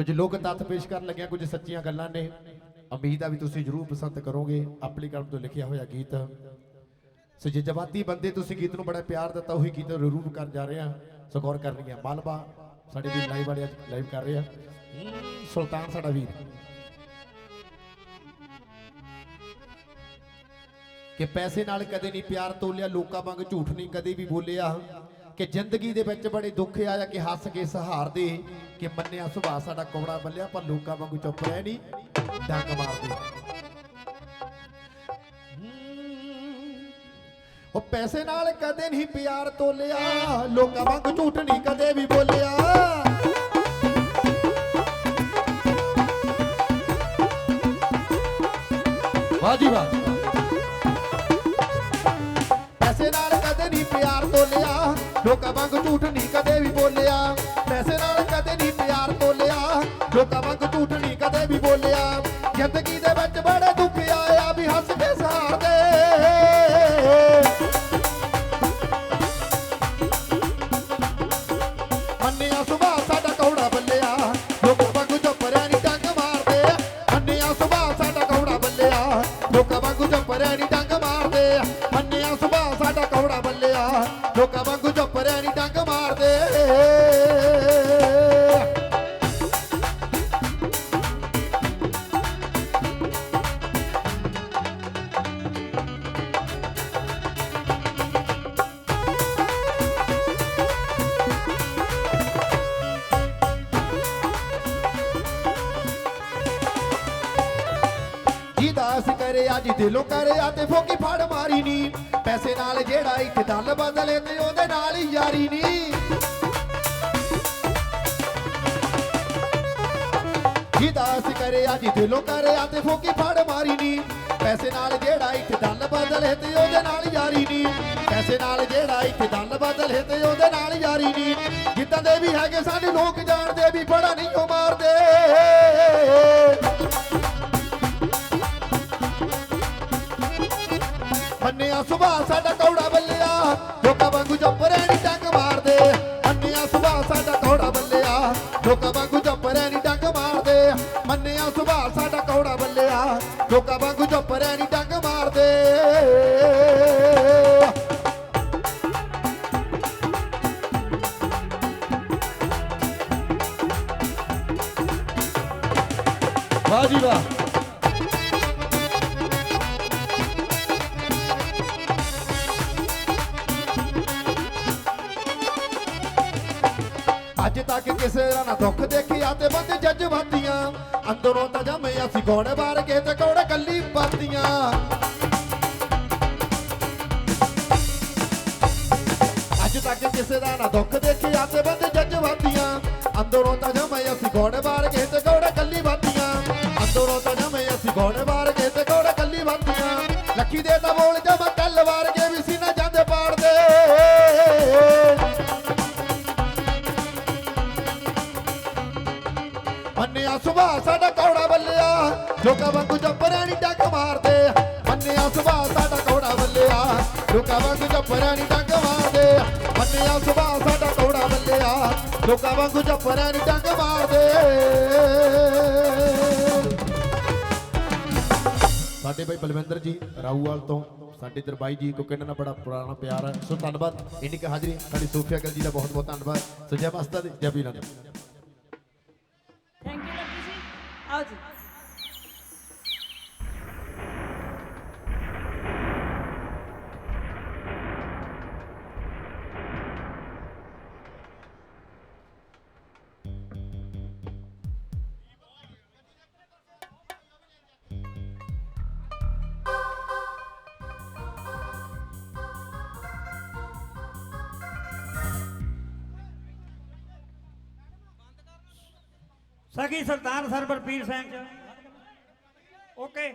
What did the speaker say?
ਕੁਝ ਲੋਕ ਤੱਥ ਪੇਸ਼ ਕਰਨ ਲੱਗਿਆ, ਕੁਝ ਸੱਚੀਆਂ ਗੱਲਾਂ ਨੇ। ਉਮੀਦ ਆ ਵੀ ਤੁਸੀਂ ਜਰੂਰ ਪਸੰਦ ਕਰੋਗੇ। ਆਪਣੀ ਕਲਮ ਤੋਂ ਲਿਖਿਆ ਹੋਇਆ ਗੀਤ। ਸੋ ਜੇ ਜਵਾਦੀ ਬੰਦੇ ਤੁਸੀਂ ਗੀਤ ਨੂੰ ਬੜਾ ਪਿਆਰ ਦਿੱਤਾ, ਉਹੀ ਗੀਤ ਰੂਪ ਕਰ ਜਾ ਰਹੇ ਆ। ਸੋ ਗੌਰ ਕਰਨੀ ਆ ਮਾਲਵਾ ਸਾਡੇ ਵੀ ਲਾਈਵ ਵਾਲੇ ਅੱਜ ਲਾਈਵ ਕਰ ਰਹੇ ਆ। ਸੁਲਤਾਨ ਸਾਡਾ ਵੀਰ। ਕਿ ਪੈਸੇ ਨਾਲ ਕਦੇ ਨਹੀਂ ਪਿਆਰ ਤੋਲਿਆ, ਲੋਕਾਂ ਵਾਂਗ ਝੂਠ ਨਹੀਂ ਕਦੇ ਵੀ ਬੋਲਿਆ। ਕਿ ਜ਼ਿੰਦਗੀ ਦੇ ਵਿੱਚ ਬੜੇ ਦੁੱਖ ਆਇਆ ਕਿ ਹੱਸ ਕੇ ਸਹਾਰਦੇ ਕਿ ਮੰਨਿਆ ਸੁਭਾਅ ਸਾਡਾ ਕੌੜਾ ਬੱਲਿਆ, ਪਰ ਲੋਕਾਂ ਵਾਂਗੂ ਚੁੱਪ ਰਹਿ ਨਹੀਂ, ਡੰਗ ਮਾਰਦੇ। ਉਹ ਪੈਸੇ ਨਾਲ ਕਦੇ ਨਹੀਂ ਪਿਆਰ ਤੋਲਿਆ, ਲੋਕਾਂ ਵਾਂਗ ਝੂਠ ਨਹੀਂ ਕਦੇ ਵੀ ਬੋਲਿਆ। ਵਾਹ ਜੀ ਵਾਹ। ਪੈਸੇ ਨਾਲ ਕਦੇ ਨਹੀਂ ਪਿਆਰ ਤੋਲਿਆ ਲੋਕਾਂ ਵਾਂਗ ਝੂਠ ਨਹੀਂ ਕਦੇ ਵੀ ਬੋਲਿਆ। ਡੰਗ ਮਾਰਦੇ ਜਿਹਦਾ ਅਸੀਂ ਦਿਲੋਂ ਕਰੇ ਤੇ ਫੋਕੀ ਫੜ ਮਾਰੀ ਨੀ। ਪੈਸੇ ਨਾਲ ਜਿਹੜਾ ਇੱਕ ਦਲ ਬਦਲੇ ਤੇ ਉਹਦੇ ਨਾਲ ਹੀ ਯਾਰੀ ਨੀ। ਜਿਹਦਾ ਅਸੀਂ ਕਰੇ, ਅੱਜ ਦਿਲੋਂ ਕਰੇ ਆ ਤੇ ਫੋਕੀ ਫੜ ਮਾਰੀ ਨੀ। ਪੈਸੇ ਨਾਲ ਜਿਹੜਾ ਇੱਕ ਦਲ ਬਦਲੇ ਤੇ ਉਹਦੇ ਨਾਲ ਯਾਰੀ ਨੀ। ਪੈਸੇ ਨਾਲ ਜਿਹੜਾ ਇੱਕ ਦਲ ਬਦਲੇ ਤੇ ਉਹਦੇ ਨਾਲ ਯਾਰੀ ਨੀ। ਜਿੱਦਾਂ ਦੇ ਵੀ ਹੈਗੇ, ਸਾਡੇ ਲੋਕ ਜਾਣਦੇ ਵੀ ਫੜਾ ਨਹੀਂ ਉਹ ਮਾਰਦੇ। ਸਾਡਾ ਕੌੜਾ ਬੱਲਿਆ। ਲੋਕਾਂ ਵਾਂਗੂ ਜੰਪਰੇ ਨਹੀਂ ਡੰਗ ਮਾਰਦੇ। ਮੰਨਿਆ ਸੁਭਾਅ ਸਾਡਾ ਕੌੜਾ ਬੱਲਿਆ। ਲੋਕਾਂ ਵਾਂਗੂ ਜੰਪਰੇ ਨਹੀਂ ਡੰਗ ਮਾਰਦੇ। ਮੰਨਿਆ ਸੁਭਾਅ ਸਾਡਾ ਕੌੜਾ ਬੱਲਿਆ। ਲੋਕਾਂ ਵਾਂਗੂ ਜੰਪਰੇ ਨਹੀਂ ਡੰਗ ਮਾਰਦੇ। ਵਾਹ ਜੀ ਵਾਹ। ਅੱਜ ਤੱਕ ਕਿਸੇ ਦਾ ਨਾ ਦੁੱਖ ਦੇਖਿਆ ਤੇ ਬੰਦੇ ਜਜ਼ਬਾਤੀਆਂ। ਅੰਦਰੋਂ ਤਾਂ ਜਮੇ ਅਸੀਂ ਗੋੜੇ ਬਾਰ ਕੇ ਤੇ ਗੋੜੇ ਕੱਲੀ ਪਾਤੀਆਂ। ਅੱਜ ਤੱਕ ਕਿਸੇ ਦਾ ਨਾ ਦੁੱਖ ਦੇਖਿਆ ਤੇ ਬੰਦੇ ਜਜ਼ਬਾਤੀਆਂ। ਅੰਦਰੋਂ ਤਾਂ ਜਮੇ ਅਸੀਂ ਗੋੜੇ ਬਾਰ ਕੇ ਤੇ ਗੋੜੇ ਕੱਲੀ ਬਾਤੀਆਂ ਅੰਦਰੋਂ ਤਾਂ ਜਮੇ ਅਸੀਂ ਗੋੜੇ ਬਾਰ ਜੱਪਰਾਂ ਨਹੀਂ ਡੰਗ ਮਾਰਦੇ ਮੰਨਿਆ ਸੁਭਾਅ ਸਾਡਾ ਕੌੜਾ ਬੱਲਿਆ ਲੋਕਾਂ ਵਾਂਗੂ ਜੱਪਰਾਂ ਨਹੀਂ ਡੰਗ ਮਾਰਦੇ ਮੰਨਿਆ ਸੁਭਾਅ ਸਾਡਾ ਕੌੜਾ ਬੱਲਿਆ ਲੋਕਾਂ ਵਾਂਗੂ ਜੱਪਰਾਂ ਨਹੀਂ ਡੰਗ ਮਾਰਦੇ ਸਾਡੇ ਭਾਈ ਬਲਵਿੰਦਰ ਜੀ ਰਾਊਵਾਲ ਤੋਂ ਸਾਡੇ ਦਰਬਾਈ ਜੀ ਕੋ ਕਿੰਨਾ ਬੜਾ ਪੁਰਾਣਾ ਪਿਆਰ ਹੈ ਸੋ ਧੰਨਵਾਦ ਇੰਨੀ ਕੁ ਹਾਜ਼ਰੀ ਸਾਡੀ ਸੋਫੀਆ ਗੱਲ ਜੀ ਦਾ ਬਹੁਤ ਬਹੁਤ ਧੰਨਵਾਦ ਸੋ ਜੈ ਮਸਤਾ ਦੇ ਜੈ ਵੀਰਾਂ ਦੇ ਥੈਂਕ ਯੂ ਲੱਕੀ ਜੀ ਆਓ ਜੀ ਸਗੀ ਸੁਲਤਾਨ ਸਰਵਰ ਪੀਰ ਸਿੰਘ ਓਕੇ।